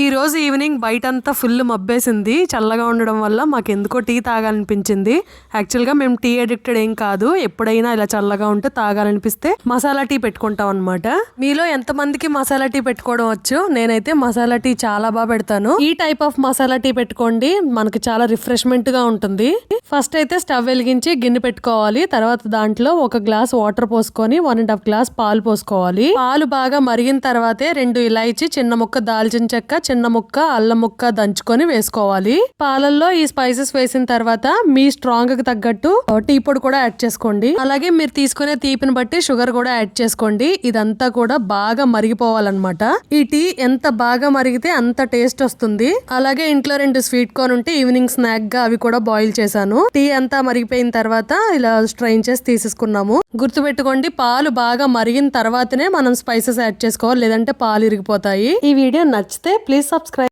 ఈ రోజు evening బయటంతా full మబ్బేసింది. చల్లగా ఉండడం వల్ల మాకు ఎందుకో టీ తాగాలనిపించింది. యాక్చువల్గా మేము టీ అడిక్టెడ్ ఏం కాదు. ఎప్పుడైనా ఇలా చల్లగా ఉంటే తాగాలనిపిస్తే మసాలా టీ పెట్టుకుంటాం అనమాట మీలో ఎంత మందికి మసాలా టీ పెట్టుకోవడం వచ్చు? నేనైతే మసాలా టీ చాలా బాగా పెడతాను. ఈ టైప్ ఆఫ్ మసాలా టీ పెట్టుకోండి. మనకి చాలా రిఫ్రెష్మెంట్గా ఉంటుంది. ఫస్ట్ అయితే స్టవ్ వెలిగించి గిన్నె పెట్టుకోవాలి. తర్వాత దాంట్లో ఒక గ్లాస్ వాటర్ పోసుకొని వన్ అండ్ హాఫ్ గ్లాస్ పాలు పోసుకోవాలి. పాలు బాగా మరిగిన తర్వాతే రెండు ఇలాచి చిన్న ముక్క దాల్చిన చెక్క చిన్న ముక్క అల్లం ముక్క దంచుకొని వేసుకోవాలి. పాలల్లో ఈ స్పైసెస్ వేసిన తర్వాత మీ స్ట్రాంగ్కి తగ్గట్టు టీ పొడి కూడా యాడ్ చేసుకోండి. అలాగే మీరు తీసుకునే తీపిని బట్టి షుగర్ కూడా యాడ్ చేసుకోండి. ఇదంతా కూడా బాగా మరిగిపోవాలన్నమాట. ఈ టీ ఎంత బాగా మరిగితే అంత టేస్ట్ వస్తుంది. అలాగే ఇంట్లో రెండు స్వీట్ కార్న్ ఉంటే ఈవినింగ్ స్నాక్గా అవి కూడా బాయిల్ చేశాను. టీ అంతా మరిగిపోయిన తర్వాత ఇలా స్ట్రైన్ చేసి తీసేసుకున్నాము. గుర్తుపెట్టుకోండి పాలు బాగా మరిగిన తర్వాతనే మనం స్పైసెస్ యాడ్ చేసుకోవాలి. లేదంటే పాలు ఇరిగిపోతాయి. ఈ వీడియో నచ్చితే ప్లీజ్ Please subscribe.